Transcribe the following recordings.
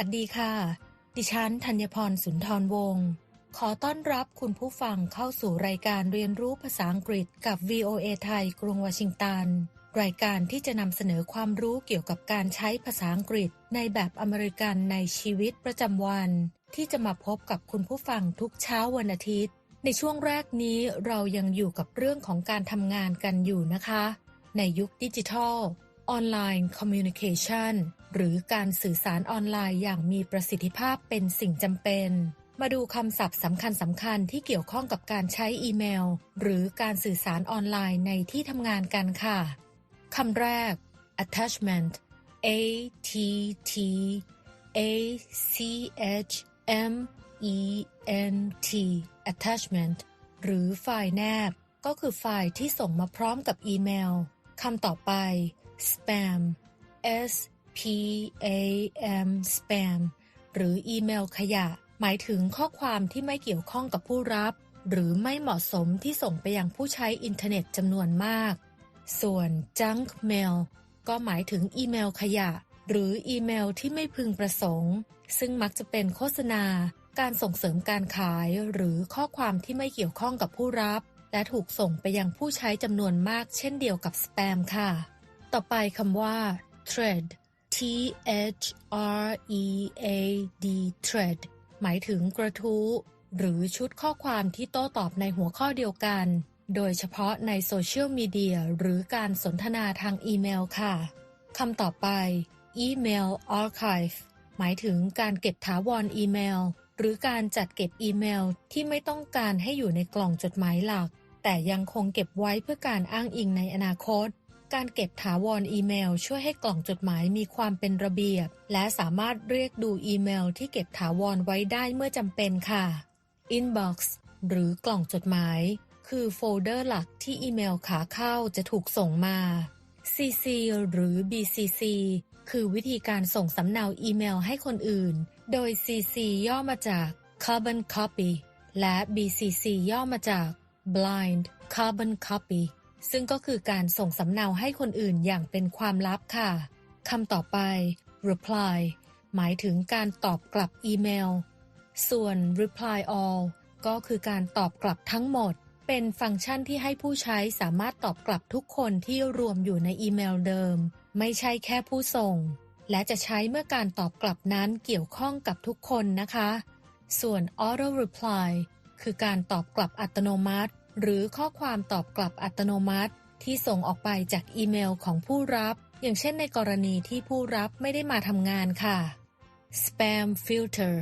สวัสดีค่ะ ดิฉันธัญพรสุนทรวงศ์ ขอต้อนรับคุณผู้ฟังเข้าสู่รายการเรียนรู้ภาษาอังกฤษกับ VOA ไทย กรุงวอชิงตัน รายการที่จะนำเสนอความรู้เกี่ยวกับการใช้ภาษาอังกฤษในแบบอเมริกันในชีวิตประจำวัน ที่จะมาพบกับคุณผู้ฟังทุกเช้าวันอาทิตย์ ในช่วงแรกนี้เรายังอยู่กับเรื่องของการทำงานกันอยู่นะคะ ในยุคดิจิทัลออนไลน์คอมมิวนิเคชัน หรือการสื่อสารออนไลน์อย่างมีประสิทธิภาพเป็นสิ่งจำเป็น มาดูคำศัพท์สำคัญสำคัญที่เกี่ยวข้องกับการใช้อีเมล หรือการสื่อสารออนไลน์ในที่ทำงานกันค่ะ คำแรก attachment a t t a c h m e n t attachment หรือไฟล์แนบ ก็คือไฟล์ที่ส่งมาพร้อมกับอีเมล คำต่อไป spam s p a m spam หรืออีเมลขยะ หมายถึงข้อความที่ไม่เกี่ยวข้องกับผู้รับ หรือไม่เหมาะสมที่ส่งไปยังผู้ใช้อินเทอร์เน็ตจำนวนมาก ส่วน junk mail ก็หมายถึงอีเมลขยะ หรืออีเมลที่ไม่พึงประสงค์ ซึ่งมักจะเป็นโฆษณา การส่งเสริมการขายหรือข้อความที่ไม่เกี่ยวข้องกับผู้รับ และถูกส่งไปยังผู้ใช้จำนวนมากเช่นเดียวกับสแปมค่ะ ต่อไปคำว่า thread T H R E A D thread หมายถึงกระทู้ หรือชุดข้อความที่โต้ตอบในหัวข้อเดียวกัน โดยเฉพาะในโซเชียลมีเดียหรือการสนทนาทางอีเมลค่ะคำต่อไป Email Archive หมายถึงการเก็บถาวรอีเมล หรือการจัดเก็บอีเมลที่ไม่ต้องการให้อยู่ในกล่องจดหมายหลัก แต่ยังคงเก็บไว้เพื่อการอ้างอิงในอนาคต การเก็บถาวรอีเมล ช่วยให้กล่องจดหมายมีความเป็นระเบียบ และสามารถเรียกดูอีเมลที่เก็บถาวรไว้ได้เมื่อจำเป็นค่ะ Inbox หรือกล่องจดหมาย คือโฟลเดอร์หลักที่อีเมลขาเข้าจะถูกส่งมา CC หรือ BCC คือวิธีการส่งสำเนาอีเมลให้คนอื่น โดย CC ย่อมาจาก Carbon Copy และ BCC ย่อมาจาก Blind Carbon Copy ซึ่งก็คือการส่งสำเนาให้คนอื่นอย่างเป็นความลับค่ะคำต่อไป reply หมายถึงการตอบกลับอีเมล ส่วน reply all ก็คือการตอบกลับทั้งหมด เป็นฟังก์ชันที่ให้ผู้ใช้สามารถตอบกลับทุกคนที่รวมอยู่ในอีเมลเดิม ไม่ใช่แค่ผู้ส่ง และจะใช้เมื่อการตอบกลับนั้นเกี่ยวข้องกับทุกคนนะคะ ส่วน auto reply คือการตอบกลับอัตโนมัติ หรือข้อความตอบกลับอัตโนมัติ ที่ส่งออกไปจากอีเมลของผู้รับ อย่างเช่นในกรณีที่ผู้รับไม่ได้มาทำงานค่ะ Spam Filter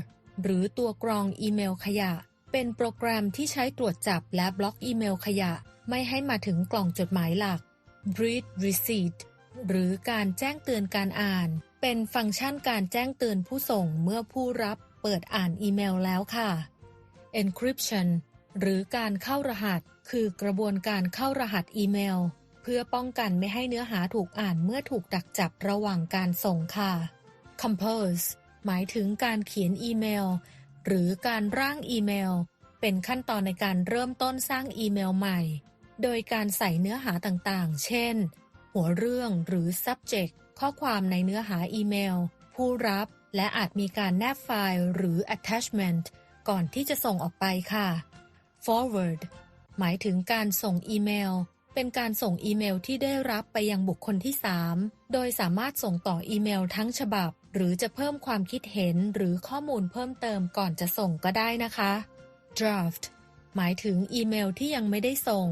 หรือตัวกรองอีเมลขยะ เป็นโปรแกรมที่ใช้ตรวจจับและบล็อกอีเมลขยะ ไม่ให้มาถึงกล่องจดหมายหลัก Read Receipt หรือการแจ้งเตือนการอ่าน เป็นฟังก์ชันการแจ้งเตือนผู้ส่งเมื่อผู้รับเปิดอ่านอีเมลแล้วค่ะ Encryption หรือการเข้ารหัส คือกระบวนการเข้ารหัสอีเมล เพื่อป้องกันไม่ให้เนื้อหาถูกอ่านเมื่อถูกดักจับระหว่างการส่งค่ะ Compose หมายถึงการเขียนอีเมล หรือการร่างอีเมล เป็นขั้นตอนในการเริ่มต้นสร้างอีเมลใหม่ โดยการใส่เนื้อหาต่างๆ เช่น หัวเรื่องหรือ subject ข้อความในเนื้อหาอีเมล ผู้รับและอาจมีการแนบไฟล์หรือ attachment ก่อนที่จะส่งออกไปค่ะ forward หมายถึงการส่งอีเมล เป็นการส่งอีเมลที่ได้รับไปยังบุคคลที่ 3 โดยสามารถส่งต่ออีเมลทั้งฉบับ หรือจะเพิ่มความคิดเห็นหรือข้อมูลเพิ่มเติมก่อนจะส่งก็ได้นะคะ draft หมายถึงอีเมลที่ยังไม่ได้ส่ง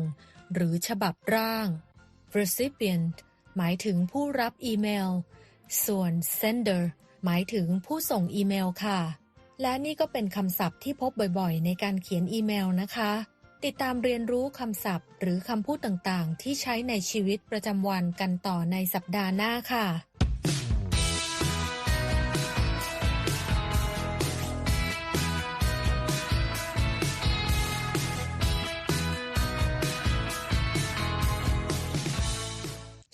หรือฉบับร่าง recipient หมายถึงผู้รับอีเมล ส่วน sender หมายถึงผู้ส่งอีเมลค่ะ และนี่ก็เป็นคำศัพท์ที่พบบ่อยๆ ในการเขียนอีเมลนะคะ ติดตามเรียนรู้คำศัพท์ หรือคำพูดต่างๆ ที่ใช้ในชีวิตประจำวันกันต่อในสัปดาห์หน้าค่ะ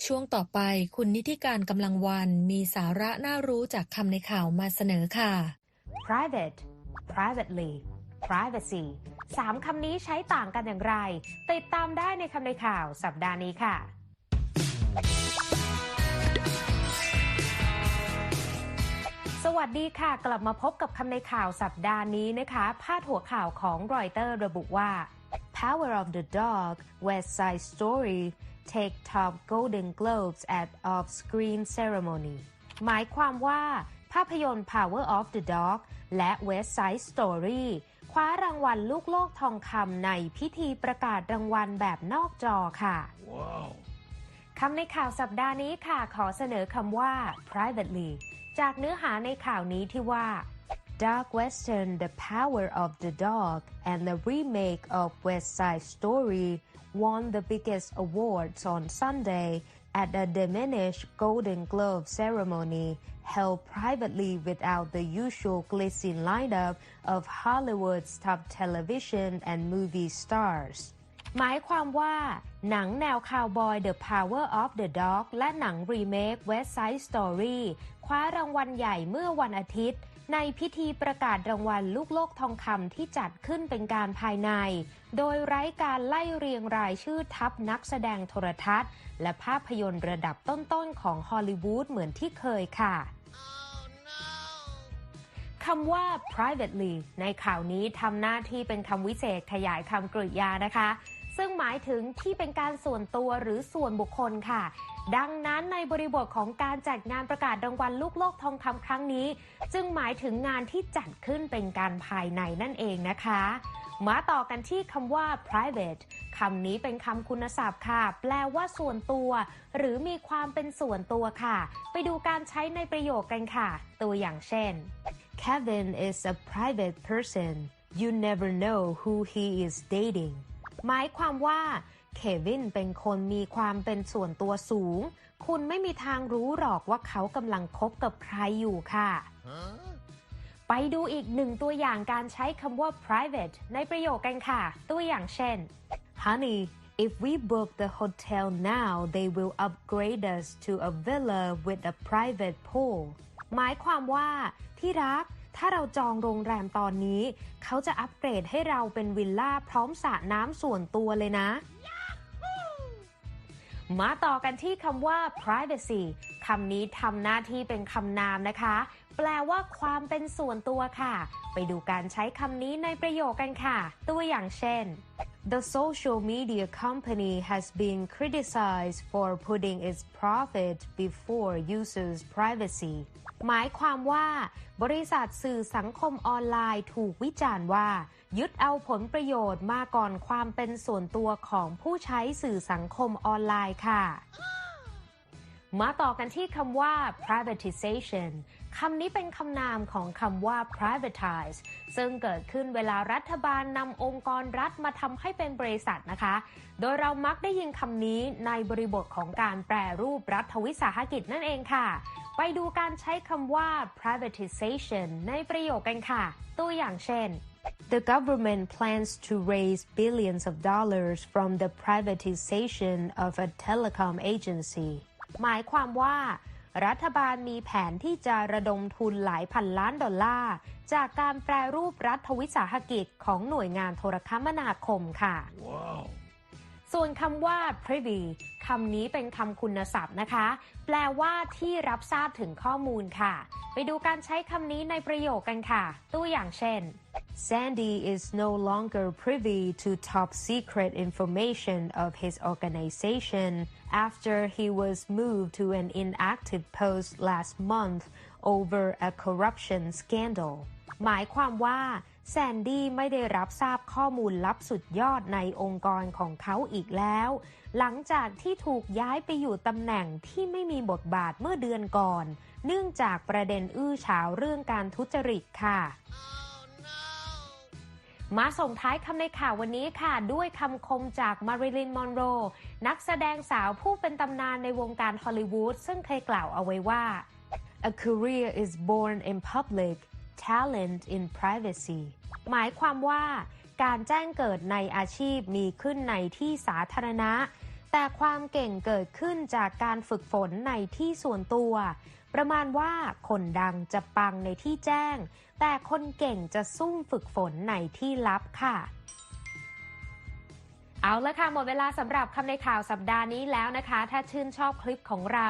ช่วงต่อไปคุณนิติการกำลังวันมีสาระน่ารู้จากคำในข่าวมาเสนอค่ะ private privately privacy สามคำนี้ใช้ต่างกันอย่างไร ติดตามได้ในคำในข่าวสัปดาห์นี้ค่ะ สวัสดีค่ะ กลับมาพบกับคำในข่าวสัปดาห์นี้นะคะ พาดหัวข่าวของรอยเตอร์ระบุว่า Power of the Dog West Side Story take top Golden Globes at off-screen ceremony หมายความว่า ภาพยนตร์ Power of the Dog และ West Side Story คว้ารางวัลลูกโลกทองคำในพิธีประกาศรางวัลแบบนอกจอค่ะคำในข่าวสัปดาห์นี้ค่ะ ขอเสนอคำว่า privately จากเนื้อหาในข่าวนี้ที่ว่า Dark Western The Power of the Dog and the remake of West Side Story won the biggest awards on Sunday at a diminished Golden Globe ceremony held privately without the usual glitzy lineup of Hollywood's top television and movie stars. หมายความว่า หนังแนวคาวบอย The Power of the Dog และหนังรีเมค West Side Story คว้ารางวัลใหญ่เมื่อวันอาทิตย์ ในพิธีประกาศรางวัลลูกโลกทองคำที่จัดขึ้นเป็นการภายใน โดยไร้การไล่เรียงรายชื่อทัพนักแสดงโทรทัศน์ และภาพยนตร์ระดับต้นๆของฮอลลีวูดเหมือนที่เคยค่ะคำว่า privately ในข่าวนี้ทำหน้าที่เป็นคำวิเศษขยายคำกริยานะคะ ซึ่งหมายถึงที่เป็นการส่วนตัวหรือส่วนบุคคลค่ะ ดังนั้นในบริบทของการจัดงานประกาศรางวัลลูกโลกทองคำครั้งนี้ จึงหมายถึงงานที่จัดขึ้นเป็นการภายในนั่นเองนะคะ มาต่อกันที่คำว่า private คำนี้เป็นคำคุณศัพท์ค่ะ แปลว่าส่วนตัว หรือมีความเป็นส่วนตัวค่ะ ไปดูการใช้ในประโยคกันค่ะ ตัวอย่างเช่น Kevin is a private person you never know who he is dating หมายความว่าเควินเป็นคนมีความเป็นส่วนตัวสูง คุณไม่มีทางรู้หรอกว่าเขากำลังคบกับใครอยู่ค่ะ ไปดูอีกหนึ่งตัวอย่างการใช้คำว่า private ในประโยคกันค่ะ ตัวอย่างเช่น Honey if we book the hotel now they will upgrade us to a villa with a private pool หมายความว่าที่รัก ถ้าเราจองโรงแรมตอนนี้ เขาจะอัปเกรดให้เราเป็นวิลล่าพร้อมสระน้ำส่วนตัวเลยนะ มาต่อกันที่คำว่า privacy คำนี้ทำหน้าที่เป็นคำนามนะคะ แปลว่าความเป็นส่วนตัวค่ะ ไปดูการใช้คำนี้ในประโยคกันค่ะ ตัวอย่างเช่น The social media company has been criticized for putting its profit before users' privacy หมายความว่า บริษัทสื่อสังคมออนไลน์ถูกวิจารณ์ว่า ยึดเอาผลประโยชน์มาก่อนความเป็นส่วนตัวของผู้ใช้สื่อสังคมออนไลน์ค่ะ มาต่อกันที่คำว่า privatization คำนี้เป็นคำนามของคำว่า privatize ซึ่งเกิดขึ้นเวลารัฐบาลนำองค์กรรัฐมาทำให้เป็นบริษัทนะคะ โดยเรามักได้ยินคำนี้ในบริบทของการแปรรูปรัฐวิสาหกิจนั่นเองค่ะ ไปดูการใช้คำว่า privatization ในประโยคกันค่ะ ตัวอย่างเช่น The government plans to raise billions of dollars from the privatization of a telecom agency หมายความว่า รัฐบาลมีแผนที่จะระดมทุนหลายพันล้านดอลลาร์ จากการแปรรูปรัฐวิสาหกิจของหน่วยงานโทรคมนาคมค่ะ ส่วนคำว่า privy คำนี้เป็นคำคุณศัพท์นะคะ แปลว่าที่รับทราบถึงข้อมูลค่ะ ไปดูการใช้คำนี้ในประโยคกันค่ะ ตัวอย่างเช่น Sandy is no longer privy to top secret information of his organization after he was moved to an inactive post last month over a corruption scandal หมายความว่า แซนดี้ไม่ได้รับทราบข้อมูลลับสุดยอดในองค์กรของเขาอีกแล้ว หลังจากที่ถูกย้ายไปอยู่ตำแหน่งที่ไม่มีบทบาทเมื่อเดือนก่อน เนื่องจากประเด็นอื้อฉาวเรื่องการทุจริตค่ะ มาส่งท้ายคำในข่าววันนี้ค่ะ ด้วยคำคมจากมาริลินมอนโร นักแสดงสาวผู้เป็นตำนานในวงการฮอลลีวูดซึ่งเคยกล่าวเอาไว้ว่า A career is born in public talent in privacy หมายความว่าการแจ้งเกิดในอาชีพมีขึ้นในที่สาธารณะ แต่ความเก่งเกิดขึ้นจากการฝึกฝนในที่ส่วนตัว ประมาณว่าคนดังจะปังในที่แจ้ง แต่คนเก่งจะซุ่มฝึกฝนในที่ลับค่ะเอาละค่ะ หมดเวลาสำหรับคำในข่าวสัปดาห์นี้แล้วนะคะ ถ้าชื่นชอบคลิปของเรา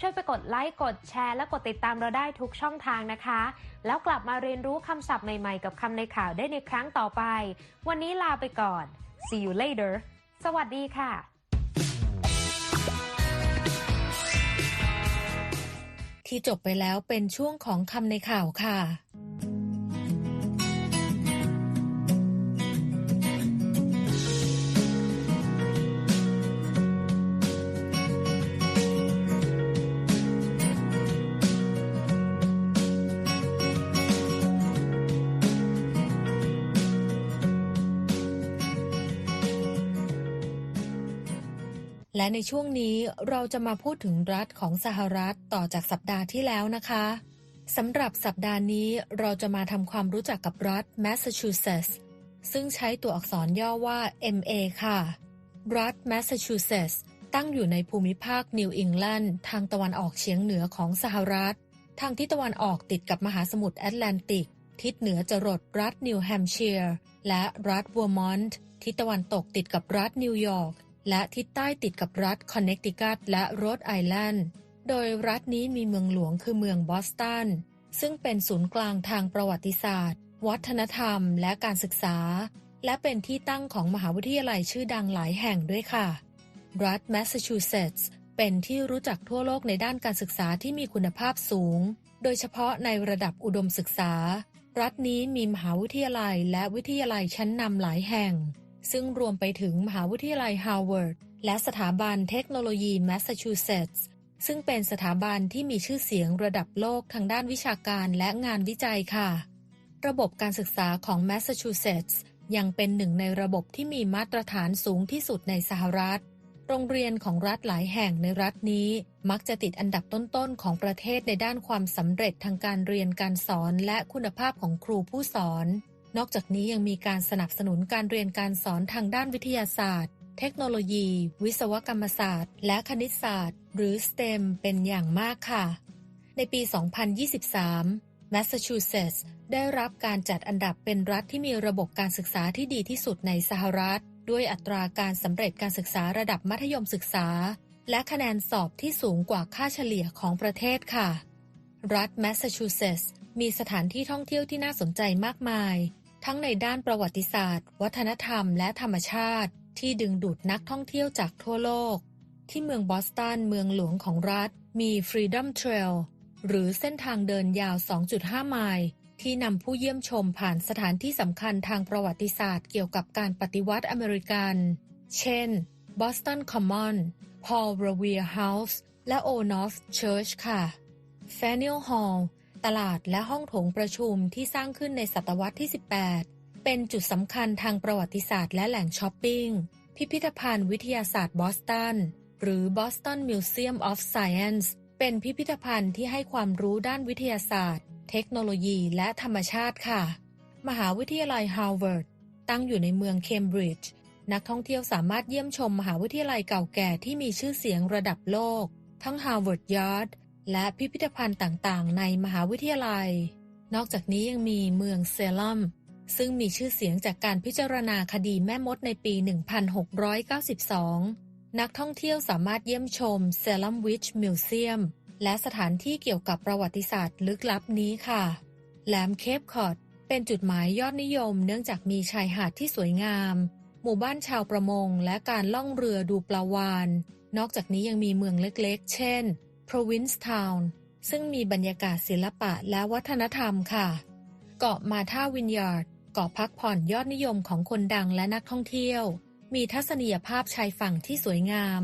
ช่วยไปกดไลค์กดแชร์และกดติดตามเราได้ทุกช่องทางนะคะ แล้วกลับมาเรียนรู้คำศัพท์ใหม่ๆ กับคำในข่าวได้ในครั้งต่อไป วันนี้ลาไปก่อน see you later สวัสดีค่ะที่จบไปแล้วเป็นช่วงของคำในข่าวค่ะ และในช่วงนี้เราจะมาพูดถึงรัฐของสหรัฐต่อจากสัปดาห์ที่แล้วนะคะสำหรับสัปดาห์นี้เราจะมาทำความรู้จักกับรัฐแมสซาชูเซตส์ซึ่งใช้ตัวอักษรย่อว่า MA ค่ะ รัฐแมสซาชูเซตส์ตั้งอยู่ในภูมิภาคนิวอิงแลนด์ทางตะวันออกเฉียงเหนือของสหรัฐ ทางทิศตะวันออกติดกับมหาสมุทรแอตแลนติก ทิศเหนือจรดรัฐนิวแฮมเชียร์และรัฐวอร์มอนต์ ทิศตะวันตกติดกับรัฐนิวยอร์ก และทิศใต้ติดกับรัฐคอนเนคติคัตและโรดไอแลนด์ โดยรัฐนี้มีเมืองหลวงคือเมืองบอสตัน ซึ่งเป็นศูนย์กลางทางประวัติศาสตร์ วัฒนธรรม และการศึกษา และเป็นที่ตั้งของมหาวิทยาลัยชื่อดังหลายแห่งด้วยค่ะ รัฐแมสซาชูเซตส์เป็นที่รู้จักทั่วโลกในด้านการศึกษาที่มีคุณภาพสูง โดยเฉพาะในระดับอุดมศึกษา รัฐนี้มีมหาวิทยาลัยและวิทยาลัยชั้นนำหลายแห่ง ซึ่งรวมไปถึงมหาวิทยาลัยฮาร์วาร์ดและสถาบันเทคโนโลยีแมสซาชูเซตส์ซึ่งเป็นสถาบันที่มีชื่อเสียงระดับโลกทางด้านวิชาการและงานวิจัยค่ะ ระบบการศึกษาของแมสซาชูเซตส์ยังเป็นหนึ่งในระบบที่มีมาตรฐานสูงที่สุดในสหรัฐ โรงเรียนของรัฐหลายแห่งในรัฐนี้ มักจะติดอันดับต้นๆของประเทศในด้านความสำเร็จทางการเรียนการสอนและคุณภาพของครูผู้สอน นอกจากนี้ยังมีการสนับสนุนการเรียนการสอนทางด้านวิทยาศาสตร์ เทคโนโลยี วิศวกรรมศาสตร์ และคณิตศาสตร์ หรือ STEM เป็นอย่างมากค่ะ ในปี 2023แมสซาชูเซตส์ได้รับการจัดอันดับเป็นรัฐที่มีระบบการศึกษาที่ดีที่สุดในสหรัฐ ด้วยอัตราการสำเร็จการศึกษาระดับมัธยมศึกษา และคะแนนสอบที่สูงกว่าค่าเฉลี่ยของประเทศค่ะ รัฐแมสซาชูเซตส์มีสถานที่ท่องเที่ยวที่น่าสนใจมากมาย ทั้งในด้านประวัติศาสตร์ วัฒนธรรม และธรรมชาติ ที่ดึงดูดนักท่องเที่ยวจากทั่วโลก ที่เมืองบอสตันเมืองหลวงของรัฐ มี Freedom Trail หรือเส้นทางเดินยาว 2.5 ไมล์ที่นำผู้เยี่ยมชมผ่านสถานที่สำคัญทางประวัติศาสตร์เกี่ยวกับการปฏิวัติอเมริกัน เช่น Boston Common Paul Revere House และ O'North Church ค่ะ f a n n e l Hall ตลาดและห้องโถงประชุมที่สร้างขึ้นในศตวรรษที่ 18 เป็นจุดสำคัญทางประวัติศาสตร์และแหล่งช้อปปิ้ง พิพิธภัณฑ์วิทยาศาสตร์บอสตัน หรือ Boston Museum of Science เป็นพิพิธภัณฑ์ที่ให้ความรู้ด้านวิทยาศาสตร์ เทคโนโลยีและธรรมชาติค่ะ มหาวิทยาลัยฮาร์วาร์ดตั้งอยู่ในเมืองเคมบริดจ์นักท่องเที่ยวสามารถเยี่ยมชมมหาวิทยาลัยเก่าแก่ที่มีชื่อเสียงระดับโลก ทั้ง Harvard Yard และพิพิธภัณฑ์ต่างๆ ในมหาวิทยาลัย นอกจากนี้ยังมีเมืองเซลัมซึ่งมีชื่อเสียงจากการพิจารณาคดีแม่มดในปี 1692 นักท่องเที่ยวสามารถเยี่ยมชมเซลัมวิชมิวเซียมและสถานที่เกี่ยวกับประวัติศาสตร์ลึกลับนี้ค่ะ แหลมเคปคอร์ดเป็นจุดหมายยอดนิยม เนื่องจากมีชายหาดที่สวยงาม หมู่บ้านชาวประมง และการล่องเรือดูปลาวาน นอกจากนี้ยังมีเมืองเล็กๆ เช่น Provincetown ซึ่งมีบรรยากาศศิลปะและวัฒนธรรมค่ะ เกาะมาธาวินยาร์ดเกาะพักผ่อนยอดนิยมของคนดังและนักท่องเที่ยว มีทัศนียภาพชายฝั่งที่สวยงาม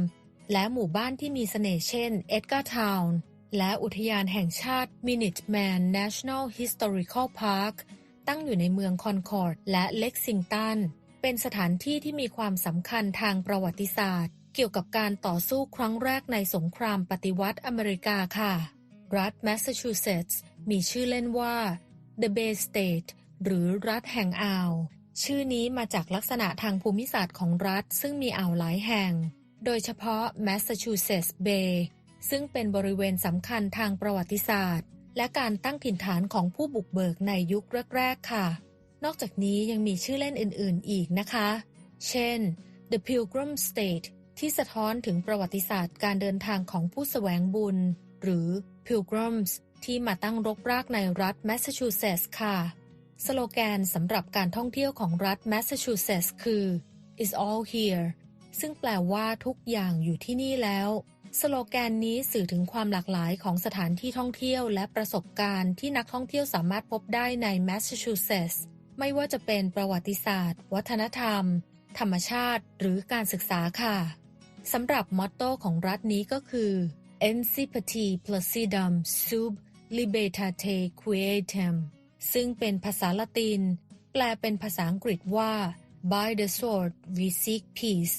และหมู่บ้านที่มีเสน่ห์เช่นเอ็ดการ์ทาวน์และอุทยานแห่งชาติ Minuteman National Historical Park ตั้งอยู่ในเมืองคอนคอร์ดและเล็กซิงตัน เป็นสถานที่ที่มีความสำคัญทางประวัติศาสตร์ เกี่ยวกับการต่อสู้ครั้งแรกในสงครามปฏิวัติอเมริกาค่ะ รัฐแมสซาชูเซตส์มีชื่อเล่นว่า The Bay State หรือรัฐแห่งอ่าว ชื่อนี้มาจากลักษณะทางภูมิศาสตร์ของรัฐซึ่งมีอ่าวหลายแห่ง โดยเฉพาะ Massachusetts Bay ซึ่งเป็นบริเวณสำคัญทางประวัติศาสตร์ และการตั้งถิ่นฐานของผู้บุกเบิกในยุคแรก ๆ ค่ะ นอกจากนี้ยังมีชื่อเล่นอื่น ๆ อีกนะคะ เช่น The Pilgrim State ที่สะท้อนถึงประวัติศาสตร์การเดินทางของผู้แสวงบุญ หรือ Pilgrims ที่มาตั้งรกรากในรัฐแมสซาชูเซตส์ค่ะ สโลแกนสำหรับการท่องเที่ยวของรัฐแมสซาชูเซตส์คือ is all here ซึ่งแปลว่าทุกอย่างอยู่ที่นี่แล้ว สโลแกนนี้สื่อถึงความหลากหลายของสถานที่ท่องเที่ยวและประสบการณ์ที่นักท่องเที่ยวสามารถพบได้ในแมสซาชูเซตส์ไม่ว่าจะเป็นประวัติศาสตร์ วัฒนธรรม ธรรมชาติ หรือการศึกษาค่ะ สำหรับมอตโต้ของรัฐนี้ก็คือ Ensipati Placidum Sub Libertate Quietem ซึ่งเป็นภาษาละติน แปลเป็นภาษาอังกฤษว่า By the sword we seek peace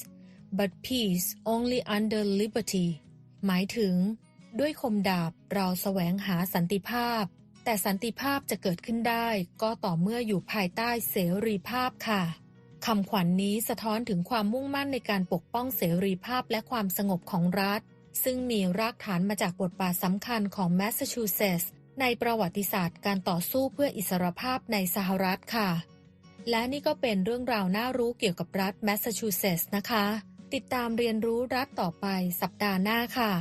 but peace only under liberty หมายถึง ด้วยคมดาบเราแสวงหาสันติภาพ แต่สันติภาพจะเกิดขึ้นได้ก็ต่อเมื่ออยู่ภายใต้เสรีภาพค่ะ คำขวัญนนี้สะท้อนถึงความมุ่งมั่นในการปกป้องเสรีภาพและความสงบของรัฐ ซึ่งมีรากฐานมาจากบทบาทสำคัญของแมสซาชูเซตส์ในประวัติศาสตร์การต่อสู้เพื่ออิสรภาพในสหรัฐค่ะ และนี่ก็เป็นเรื่องราวน่ารู้เกี่ยวกับรัฐแมสซาชูเซตส์นะคะ ติดตามเรียนรู้รัฐต่อไปสัปดาห์หน้าค่ะ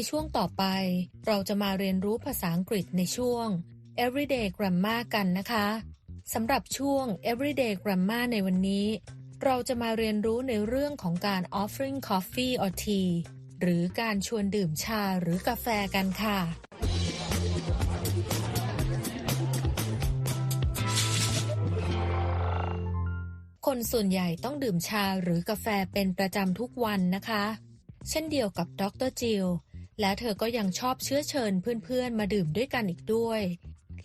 ในช่วงต่อไป เราจะมาเรียนรู้ภาษาอังกฤษในช่วง Everyday Grammar กันนะคะสำหรับช่วง Everyday Grammar ในวันนี้ เราจะมาเรียนรู้ในเรื่องของการ offering coffee or tea หรือการชวนดื่มชาหรือกาแฟกันค่ะ คนส่วนใหญ่ต้องดื่มชาหรือกาแฟเป็นประจำทุกวันนะคะ เช่นเดียวกับดรจิล และเธอก็ยังชอบเชื้อเชิญเพื่อนๆ มาดื่มด้วยกันอีกด้วย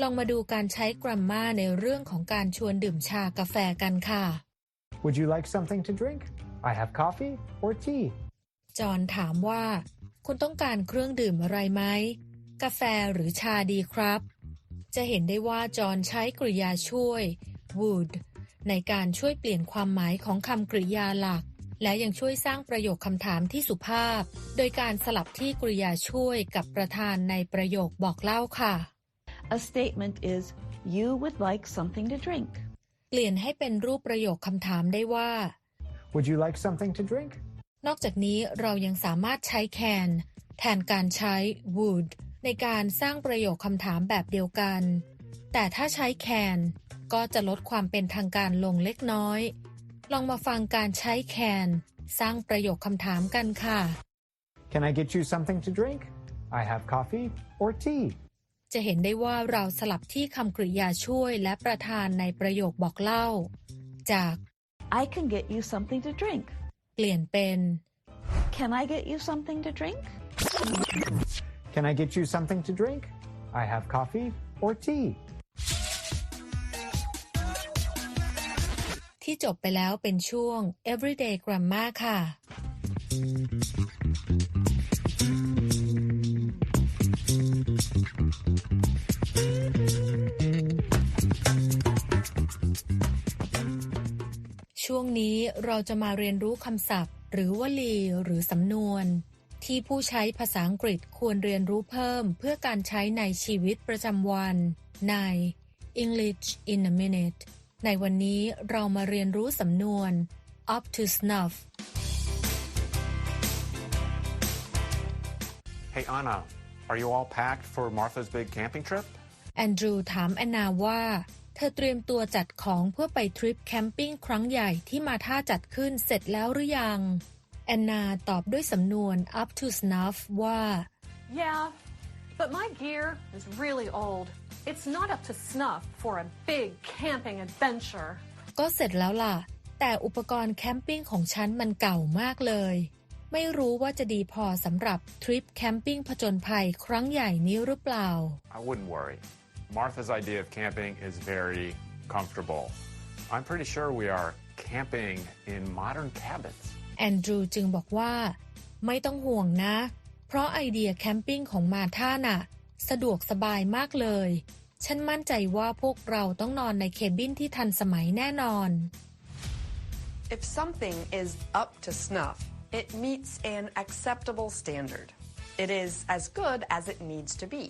ลองมาดูการใช้กรัมมาในเรื่องของการชวนดื่มชากาแฟกันค่ะ Would you like something to drink? I have coffee or tea. จอห์นถามว่า คุณต้องการเครื่องดื่มอะไรไหม กาแฟหรือชาดีครับ จะเห็นได้ว่าจอห์นใช้กริยาช่วย would ในการช่วยเปลี่ยนความหมายของคำกริยาหลัก และยังช่วยสร้างประโยคคำถามที่สุภาพ โดยการสลับที่กริยาช่วยกับประธานในประโยคบอกเล่าค่ะ A statement is, you would like something to drink. เปลี่ยนให้เป็นรูปประโยคคำถามได้ว่า Would you like something to drink? นอกจากนี้เรายังสามารถใช้ can แทนการใช้ would ในการสร้างประโยคคำถามแบบเดียวกัน แต่ถ้าใช้ can ก็จะลดความเป็นทางการลงเล็กน้อย ลองมาฟังการใช้ can สร้างประโยคคำถามกันค่ะ Can I get you something to drink? I have coffee or tea. จะเห็นได้ว่าเราสลับที่คำกริยาช่วยและประธานในประโยคบอกเล่า จาก I can get you something to drink. เปลี่ยนเป็น Can I get you something to drink? Can I get you something to drink? I have coffee or tea. ที่จบไปแล้วเป็นช่วง everyday grammar ค่ะ ช่วงนี้เราจะมาเรียนรู้คำศัพท์ หรือวลี หรือสำนวน ที่ผู้ใช้ภาษาอังกฤษควรเรียนรู้เพิ่มเพื่อการใช้ในชีวิตประจำวัน ใน English in a minute ในวันนี้เรามาเรียนรู้สำนวน up to snuff Hey, Anna, are you all packed for Martha's big camping trip? แอนดรูถามแอนนาว่า เธอเตรียมตัวจัดของเพื่อไปทริปแคมปิ้งครั้งใหญ่ที่มาท่าจัดขึ้นเสร็จแล้วหรือยัง แอนนาตอบด้วยสำนวน up to snuff ว่า Yeah, but my gear is really old. It's not up to snuff for a big camping adventure. ก็เสร็จแล้วล่ะ แต่อุปกรณ์แคมปิ้งของฉันมันเก่ามากเลย ไม่รู้ว่าจะดีพอสำหรับทริปแคมปิ้งผจญภัยครั้งใหญ่นี้หรือเปล่า I wouldn't worry. Martha's idea of camping is very comfortable. I'm pretty sure we are camping in modern cabins. แอนดรูจึงบอกว่า ไม่ต้องห่วงนะ เพราะไอเดียแคมปิ้งของมาท่าน่ะ สะดวกสบายมากเลย ฉันมั่นใจว่าพวกเราต้องนอนในเคบินที่ทันสมัยแน่นอน If something is up to snuff, it meets an acceptable standard. It is as good as it needs to be.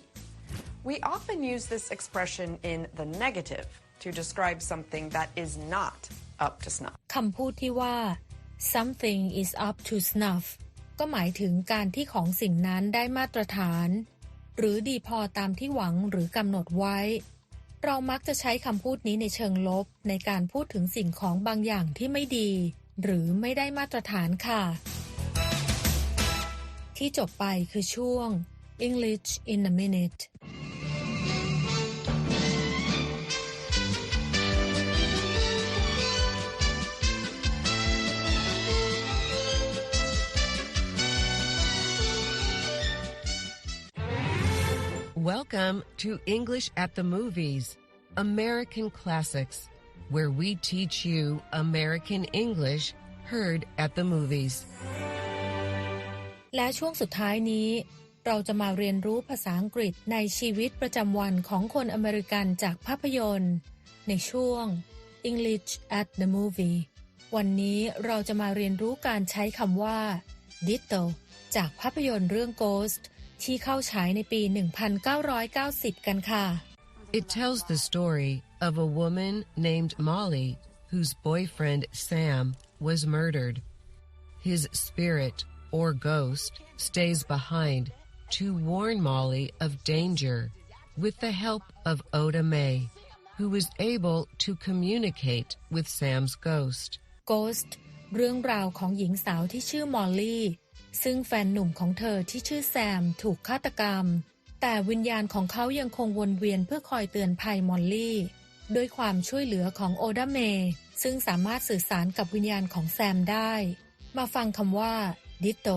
We often use this expression in the negative to describe something that is not up to snuff. คำพูดที่ว่า something is up to snuff ก็หมายถึงการที่ของสิ่งนั้นได้มาตรฐาน หรือดีพอตามที่หวังหรือกำหนดไว้ เรามักจะใช้คำพูดนี้ในเชิงลบ ในการพูดถึงสิ่งของบางอย่างที่ไม่ดี หรือไม่ได้มาตรฐานค่ะ ที่จบไปคือช่วง English in a minute Welcome to English at the Movies, American Classics, where we teach you American English heard at the movies. และช่วงสุดท้ายนี้ เราจะมาเรียนรู้ภาษาอังกฤษในชีวิตประจำวันของคนอเมริกันจากภาพยนตร์ ในช่วง English at the movie วันนี้เราจะมาเรียนรู้การใช้คำว่า ditto จากภาพยนตร์เรื่อง Ghost ที่เข้าฉายในปี 1990 กันค่ะ It tells the story of a woman named Molly whose boyfriend Sam was murdered. His spirit, or ghost, stays behind to warn Molly of danger with the help of Oda May, who is able to communicate with Sam's ghost. Ghost เรื่องราวของหญิงสาวที่ชื่อมอลลี่ ซึ่งแฟนหนุ่มของเธอที่ชื่อแซมถูกฆาตกรรม แต่วิญญาณของเขายังคงวนเวียนเพื่อคอยเตือนภัยมอลลี่ด้วยความช่วยเหลือของโอดาเม ซึ่งสามารถสื่อสารกับวิญญาณของแซมได้ มาฟังคำว่า ditto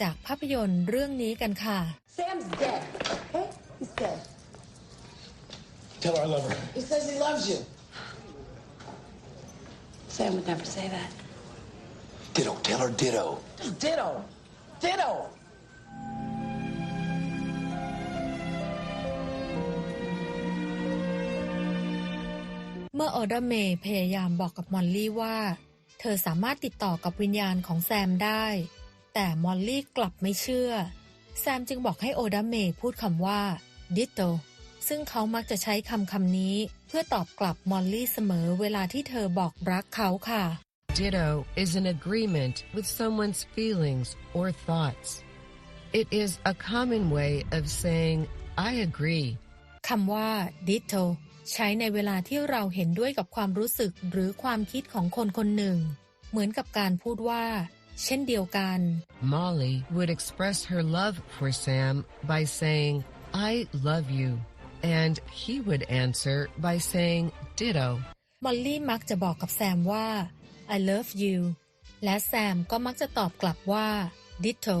จากภาพยนตร์เรื่องนี้กันค่ะ Sam's dead. Okay? He's dead. Tell her I love her. He says he loves you. Sam would never say that. Ditto. Tell her ditto. Ditto. Ditto. เมื่อโอดาเมย์พยายามบอกกับมอลลี่ว่า เธอสามารถติดต่อกับวิญญาณของแซมได้ แต่มอลลี่กลับไม่เชื่อ แซมจึงบอกให้โอดาเมย์พูดคำว่า ditto ซึ่งเขามักจะใช้คำคำนี้ เพื่อตอบกลับมอลลี่เสมอเวลาที่เธอบอกรักเขาค่ะ Ditto is an agreement with someone's feelings or thoughts. It is a common way of saying, I agree. คำว่า ditto ใช้ในเวลาที่เราเห็นด้วยกับความรู้สึกหรือความคิดของคนคนหนึ่ง เหมือนกับการพูดว่า เช่นเดียวกัน Molly would express her love for Sam by saying, I love you. And he would answer by saying, Ditto. มอลลี่มักจะบอกกับแซมว่า I love you และแซมก็มักจะตอบกลับว่า ditto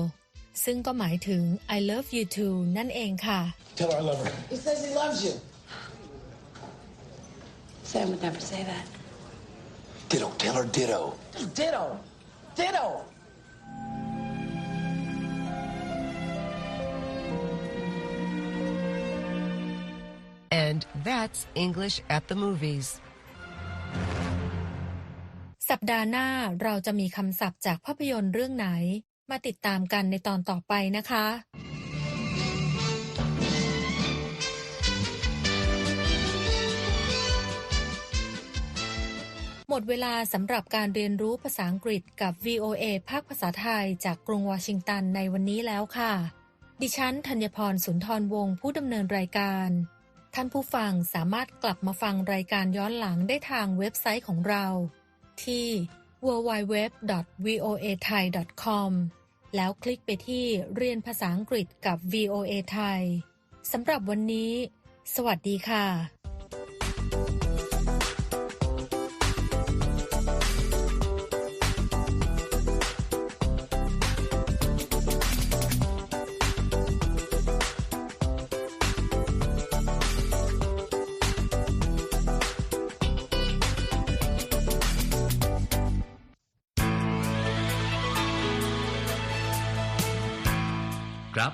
ซึ่งก็หมายถึง I love you too นั่นเองค่ะ Tell her I love her. He says he loves you. Sam would never say that. Ditto. Tell her ditto. Ditto. Ditto. And that's English at the movies. สัปดาห์หน้าเราจะมีคำศัพท์จากภาพยนตร์เรื่องไหน มาติดตามกันในตอนต่อไปนะคะ หมดเวลาสำหรับการเรียนรู้ภาษาอังกฤษกับ VOA ภาคภาษาไทยจากกรุงวอชิงตันในวันนี้แล้วค่ะ ดิฉันธัญพรสุนทรวงศ์ผู้ดำเนินรายการท่านผู้ฟังสามารถกลับมาฟังรายการย้อนหลังได้ทางเว็บไซต์ของเรา ที่ www.voathai.com แล้วคลิกไปที่เรียนภาษาอังกฤษกับ VOA ไทยสำหรับวันนี้ สวัสดีค่ะ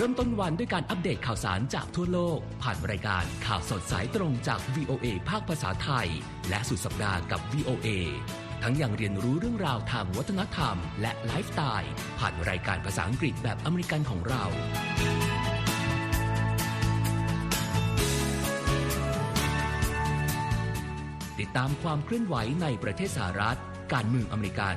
เริ่มต้นวันด้วยการอัปเดตข่าวสารจากทั่วโลก ผ่านรายการข่าวสดสายตรงจาก VOA ภาคภาษาไทย และสุดสัปดาห์กับ VOA ทั้งยังเรียนรู้เรื่องราวทางวัฒนธรรม และไลฟ์สไตล์ ผ่านรายการภาษาอังกฤษแบบอเมริกันของเรา ติดตามความเคลื่อนไหวในประเทศสหรัฐ การเมืองอเมริกัน